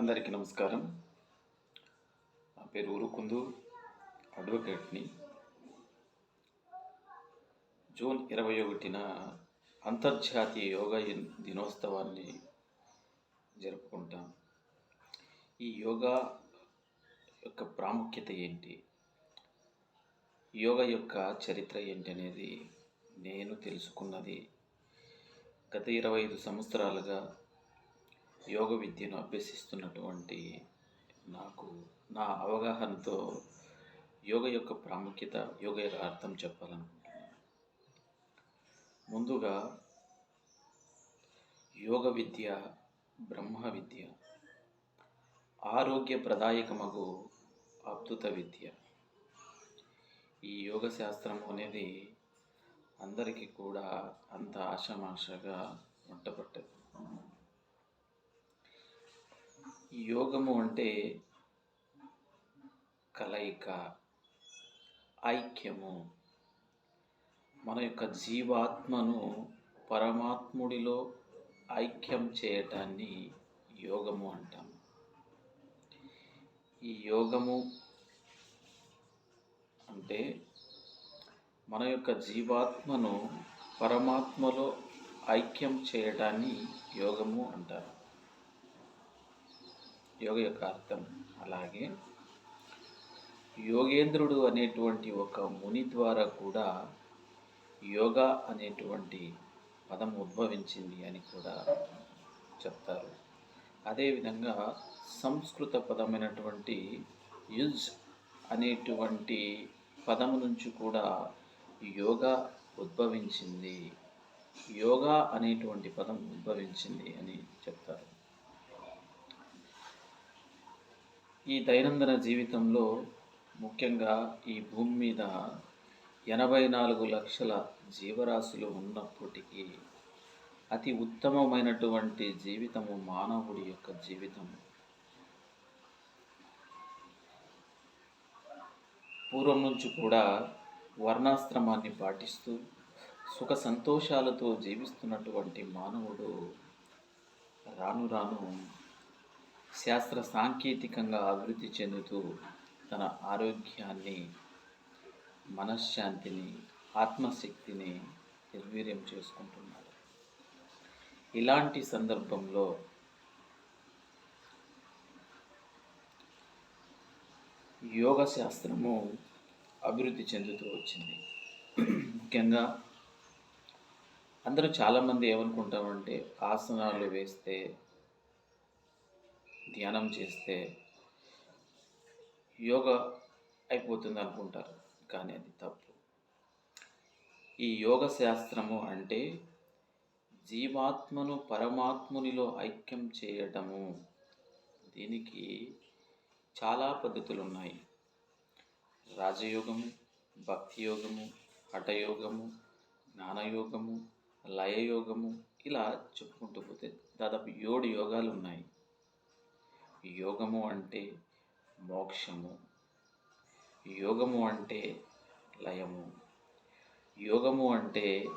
అందరికీ నమస్కారం. నా పేరు ఊరుకుందు అడ్వకేట్ని. జూన్ ఇరవై ఒకటిన అంతర్జాతీయ యోగా దినోత్సవాన్ని జరుపుకుంటాం. ఈ యోగా యొక్క ప్రాముఖ్యత ఏంటి? యోగా యొక్క చరిత్ర ఏంటి అనేది నేను తెలుసుకున్నది గత ఇరవై ఐదు సంవత్సరాలుగా యోగ విద్యను అభ్యసిస్తున్నటువంటి నాకు నా అవగాహనతో యోగ యొక్క ప్రాముఖ్యత యోగ యొక్క అర్థం చెప్పాలనుకుంటున్నాను. ముందుగా యోగ విద్య బ్రహ్మ విద్య ఆరోగ్య ప్రదాయకమగు అద్భుత విద్య. ఈ యోగ శాస్త్రం అనేది అందరికీ కూడా అంత ఆషామాషగా వంటపట్టదు యోగము అంటే కలయిక ఐక్యము. మన యొక్క జీవాత్మను పరమాత్ముడిలో ఐక్యం చేయటాన్ని యోగము అంటాం. ఈ యోగము అంటే మన యొక్క జీవాత్మను పరమాత్మలో ఐక్యం చేయడాన్ని యోగము అంటారు. యోగ యొక్క అర్థం అలాగే యోగేంద్రుడు అనేటువంటి ఒక ముని ద్వారా కూడా యోగా అనేటువంటి పదం ఉద్భవించింది అని కూడా చెప్తారు. అదేవిధంగా సంస్కృత పదమైనటువంటి యుజ్ అనేటువంటి పదము నుంచి కూడా యోగా ఉద్భవించింది. యోగా అనేటువంటి పదం ఉద్భవించింది అని చెప్తారు ఈ దైనందిన జీవితంలో ముఖ్యంగా ఈ భూమి మీద ఎనభై నాలుగు లక్షల జీవరాశులు ఉన్నప్పటికీ అతి ఉత్తమమైనటువంటి జీవితము మానవుడి యొక్క జీవితము. పూర్వం నుంచి కూడా వర్ణాశ్రమాన్ని పాటిస్తూ సుఖ సంతోషాలతో జీవిస్తున్నటువంటి మానవుడు రాను రాను శాస్త్ర సాంకేతికంగా అభివృద్ధి చెందుతూ తన ఆరోగ్యాన్ని మనశ్శాంతిని ఆత్మశక్తిని నిర్వీర్యం చేసుకుంటున్నాడు. ఇలాంటి సందర్భంలో యోగ శాస్త్రము అభివృద్ధి చెందుతూ వచ్చింది. ముఖ్యంగా అందరూ చాలామంది ఏమనుకుంటామంటే ఆసనాలు వేస్తే ధ్యానం చేస్తే యోగా అయిపోతుంది అనుకుంటారు కానీ అది తప్పు. ఈ యోగ శాస్త్రము అంటే జీవాత్మను పరమాత్మునిలో ఐక్యం చేయటము దీనికి చాలా పద్ధతులు ఉన్నాయి రాజయోగము భక్తి యోగము హఠయోగము జ్ఞానయోగము లయయోగము ఇలా చెప్పుకుంటూ పోతే దాదాపు ఏడు యోగాలు ఉన్నాయి. యోగము అంటే మోక్షము. యోగము అంటే లయము. యోగము అంటే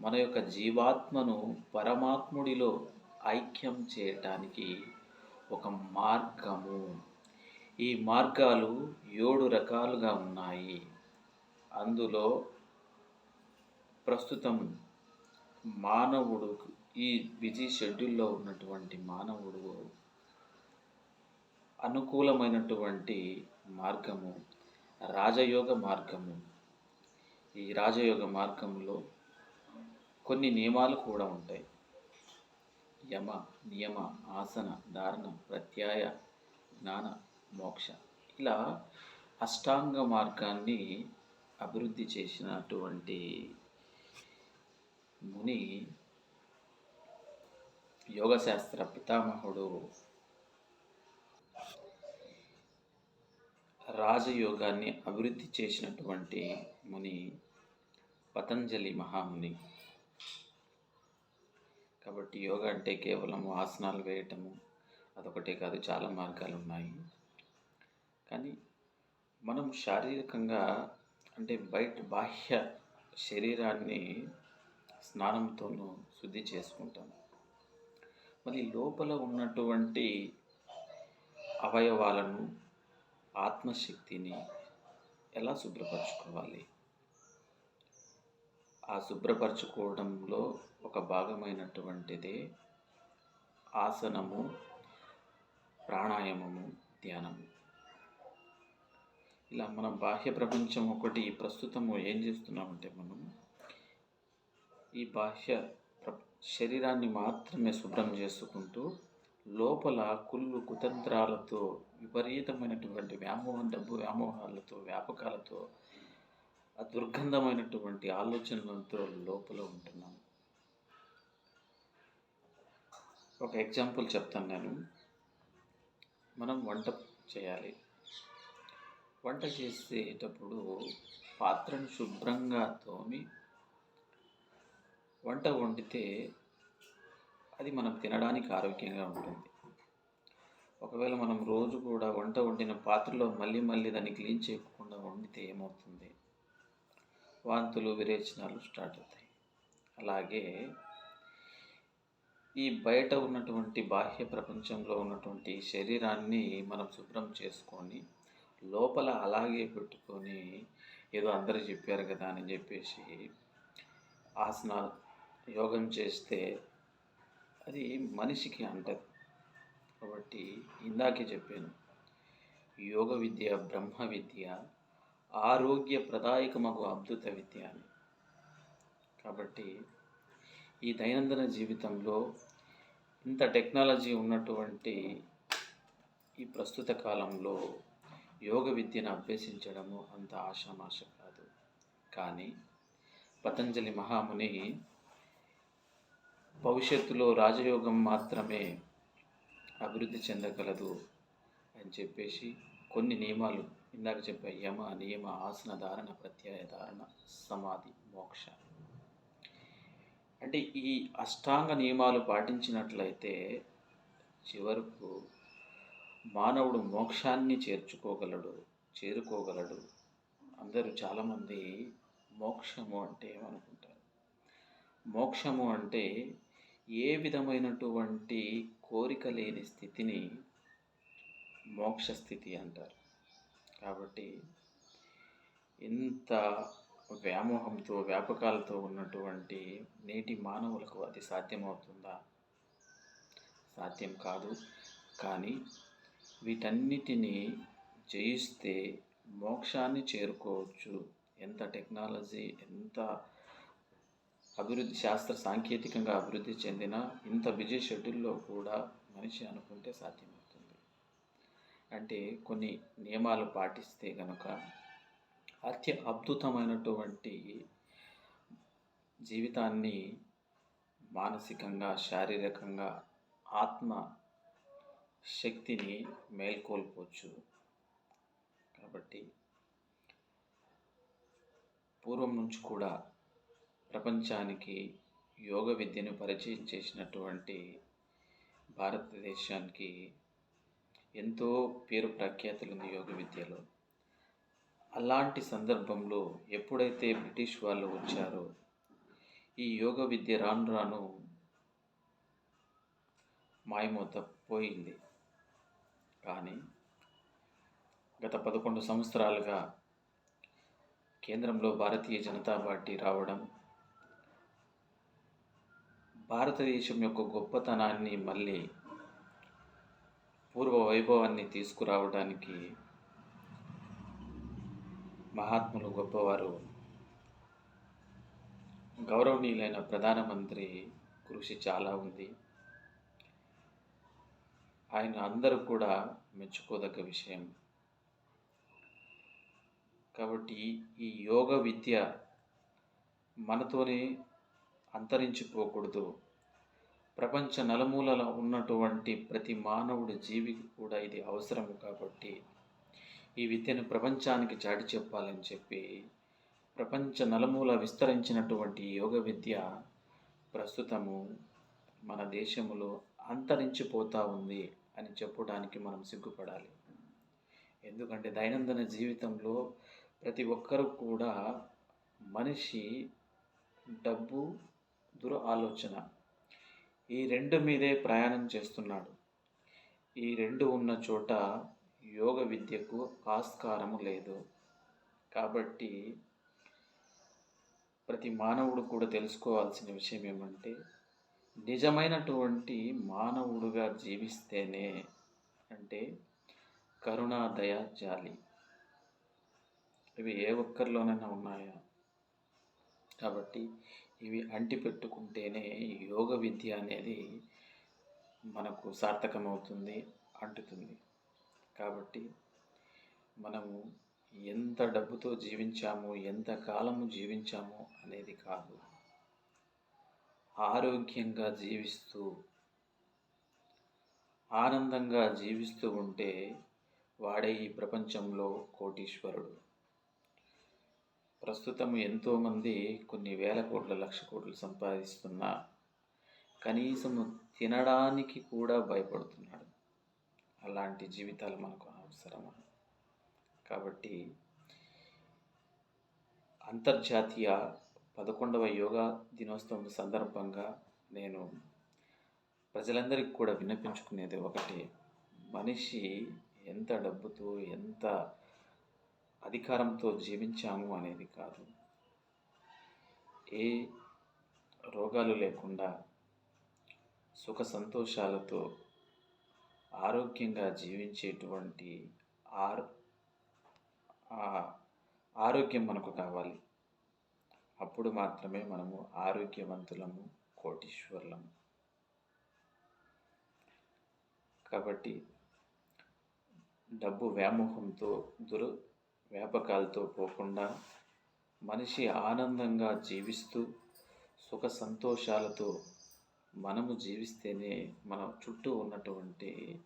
మన యొక్క జీవాత్మను పరమాత్ముడిలో ఐక్యం చేయటానికి ఒక మార్గము. ఈ మార్గాలు ఏడు రకాలుగా ఉన్నాయి. అందులో ప్రస్తుతం మానవుడు ఈ బిజీ షెడ్యూల్లో ఉన్నటువంటి మానవుడు అనుకూలమైనటువంటి మార్గము రాజయోగ మార్గము. ఈ రాజయోగ మార్గంలో కొన్ని నియమాలు కూడా ఉంటాయి. యమ నియమ ఆసన ధారణ ప్రత్యాయ జ్ఞాన మోక్ష. ఇలా అష్టాంగ మార్గాన్ని అభివృద్ధి చేసినటువంటి ముని యోగశాస్త్ర పితామహుడు రాజయోగాన్ని అభివృద్ధి చేసినటువంటి ముని పతంజలి మహాముని. కాబట్టి యోగా అంటే కేవలం ఆసనాలు వేయటము అదొకటే కాదు చాలా మార్గాలు ఉన్నాయి. కానీ మనం శారీరకంగా అంటే బయట బాహ్య శరీరాన్ని స్నానంతోనూ శుద్ధి చేసుకుంటాం. మరి లోపల ఉన్నటువంటి అవయవాలను ఆత్మశక్తిని ఎలా శుభ్రపరచుకోవాలి? ఆ శుభ్రపరచుకోవడంలో ఒక భాగమైనటువంటిదే ఆసనము ప్రాణాయామము ధ్యానము. ఇలా మన బాహ్య ప్రపంచం ఒకటి ప్రస్తుతము ఏం చేస్తున్నామంటే మనం ఈ బాహ్య ప్ర- శరీరాన్ని మాత్రమే శుభ్రం చేసుకుంటూ లోపల కుళ్ళు కుతంత్రాలతో విపరీతమైనటువంటి వ్యామోహం డబ్బు వ్యామోహాలతో వ్యాపకాలతో ఆ దుర్గంధమైనటువంటి ఆలోచనలతో లోపల ఉంటున్నాం. ఒక ఎగ్జాంపుల్ చెప్తాను నేను. మనం వంట చేయాలి. వంట చేసేటప్పుడు పాత్రను శుభ్రంగా తోమి వంట వండితే అది మనం తినడానికి ఆరోగ్యంగా ఉంటుంది. ఒకవేళ మనం రోజు కూడా వంట వండిన పాత్రలో మళ్ళీ మళ్ళీ దాన్ని క్లీన్ చేయకుండా వండితే ఏమవుతుంది? వాంతులు విరేచనాలు స్టార్ట్ అవుతాయి. అలాగే ఈ బయట ఉన్నటువంటి బాహ్య ప్రపంచంలో ఉన్నటువంటి శరీరాన్ని మనం శుభ్రం చేసుకొని లోపల అలాగే పెట్టుకొని ఏదో అందరూ చెప్పారు కదా అని చెప్పేసి ఆసనాలు యోగం చేస్తే అది మనిషికి అంటది. కాబట్టి ఇందాకే చెప్పాను యోగ విద్య బ్రహ్మ విద్య ఆరోగ్య ప్రదాయకమగు అద్భుత విద్య అని. కాబట్టి ఈ దైనందిన జీవితంలో ఇంత టెక్నాలజీ ఉన్నటువంటి ఈ ప్రస్తుత కాలంలో యోగ విద్యను అభ్యసించడము అంత ఆషామాష కాదు. కానీ పతంజలి మహాముని భవిష్యత్తులో రాజయోగం మాత్రమే అభివృద్ధి చెందగలదు అని చెప్పేసి కొన్ని నియమాలు ఇందాక చెప్పే యమ నియమ ఆసన ధారణ ప్రత్యయ ధారణ సమాధి మోక్ష. అంటే ఈ అష్టాంగ నియమాలు పాటించినట్లయితే చివరకు మానవుడు మోక్షాన్ని చేర్చుకోగలడు చేరుకోగలడు. అందరూ చాలామంది మోక్షము అంటే ఏమనుకుంటారు? మోక్షము అంటే ఏ విధమైనటువంటి కోరిక లేని స్థితిని మోక్ష స్థితి అంటారు. కాబట్టి ఇంత వ్యామోహంతో వ్యాపకాలతో ఉన్నటువంటి నేటి మానవులకు అది సాధ్యమవుతుందా? సాధ్యం కాదు. కానీ వీటన్నిటినీ జయిస్తే మోక్షాన్ని చేరుకోవచ్చు. ఎంత టెక్నాలజీ ఎంత అభివృద్ధి శాస్త్ర సాంకేతికంగా అభివృద్ధి చెందిన ఇంత బిజీ షెడ్యూల్లో కూడా మనిషి అనుకుంటే సాధ్యమవుతుంది. అంటే కొన్ని నియమాలు పాటిస్తే కనుక అత్య అద్భుతమైనటువంటి జీవితాన్ని మానసికంగా శారీరకంగా ఆత్మ శక్తిని మేల్కొల్పవచ్చు కాబట్టి పూర్వం నుంచి కూడా ప్రపంచానికి యోగ విద్యను పరిచయం చేసినటువంటి భారతదేశానికి ఎంతో పేరు ప్రఖ్యాతులు ఉంది యోగ విద్యలో. అలాంటి సందర్భంలో ఎప్పుడైతే బ్రిటిష్ వాళ్ళు వచ్చారో ఈ యోగ విద్య రాను రాను మాయమూత పోయింది కానీ గత పదకొండు సంవత్సరాలుగా కేంద్రంలో భారతీయ జనతా పార్టీ రావడం భారతదేశం యొక్క గొప్పతనాన్ని మళ్ళీ పూర్వ వైభవాన్ని తీసుకురావడానికి మహాత్ములు గొప్పవారు గౌరవనీయులైన ప్రధానమంత్రి కృషి చాలా ఉంది. ఆయన అందరూ కూడా మెచ్చుకోదగ్గ విషయం. కాబట్టి ఈ యోగ విద్య మనతోనే అంతరించిపోకూడదు. ప్రపంచ నలుమూలల ఉన్నటువంటి ప్రతి మానవుడి జీవికి కూడా ఇది అవసరం కాబట్టి ఈ విద్యను ప్రపంచానికి చాటి చెప్పాలని చెప్పి ప్రపంచ నలుమూల విస్తరించినటువంటి యోగ విద్య ప్రస్తుతము మన దేశంలో అంతరించిపోతూ ఉంది అని చెప్పడానికి మనం సిగ్గుపడాలి. ఎందుకంటే దైనందిన జీవితంలో ప్రతి ఒక్కరు కూడా మనిషి డబ్బు దుర ఆలోచన ఈ రెండు మీదే ప్రయాణం చేస్తున్నాడు. ఈ రెండు ఉన్న చోట యోగ విద్యకు ఆస్కారము లేదు. కాబట్టి ప్రతి మానవుడు కూడా తెలుసుకోవాల్సిన విషయం ఏమంటే నిజమైనటువంటి మానవుడుగా జీవిస్తేనే అంటే కరుణ దయ జాలి. ఇవి ఏ ఒక్కరిలోనైనా ఉన్నాయా? కాబట్టి ఇవి అంటి పెట్టుకుంటేనే యోగ విద్య అనేది మనకు సార్థకమవుతుంది అంటుతుంది. కాబట్టి మనము ఎంత డబ్బుతో జీవించాము ఎంత కాలము జీవించాము అనేది కాదు. ఆరోగ్యంగా జీవిస్తూ ఆనందంగా జీవిస్తూ ఉంటే వాడే ఈ ప్రపంచంలో కోటీశ్వరుడు. ప్రస్తుతం ఎంతోమంది కొన్ని వేల కోట్ల లక్ష కోట్లు సంపాదిస్తున్నా కనీసం తినడానికి కూడా భయపడుతున్నాడు. అలాంటి జీవితాలు మనకు అవసరమా? కాబట్టి అంతర్జాతీయ పదకొండవ యోగా దినోత్సవం సందర్భంగా నేను ప్రజలందరికీ కూడా విన్నపించుకునేది ఒకటి. మనిషి ఎంత డబ్బుతో ఎంత అధికారంతో జీవించాము అనేది కాదు. ఏ రోగాలు లేకుండా సుఖ సంతోషాలతో ఆరోగ్యంగా జీవించేటువంటి ఆరు ఆరోగ్యం మనకు కావాలి. అప్పుడు మాత్రమే మనము ఆరోగ్యవంతులము కోటీశ్వరులము. కాబట్టి డబ్బు వ్యామోహంతో దురు వ్యాపకాలతో పోకుండా మనిషి ఆనందంగా జీవిస్తూ సుఖ సంతోషాలతో మనము జీవిస్తేనే మన చుట్టూ ఉన్నటువంటి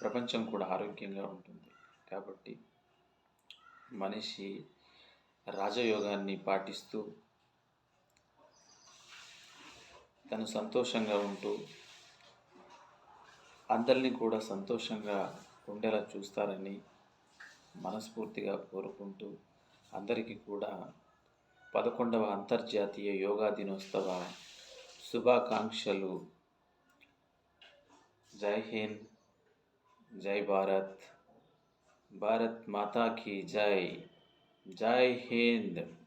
ప్రపంచం కూడా ఆరోగ్యంగా ఉంటుంది. కాబట్టి మనిషి రాజయోగాన్ని పాటిస్తూ తను సంతోషంగా ఉంటూ అందరినీ కూడా సంతోషంగా ఉండేలా చూస్తారని మనస్ఫూర్తిగా కోరుకుంటూ అందరికీ కూడా పదకొండవ అంతర్జాతీయ యోగా దినోత్సవ శుభాకాంక్షలు. జై హింద్ జై భారత్. భారత్ మాతా కీ జై. జై హింద్.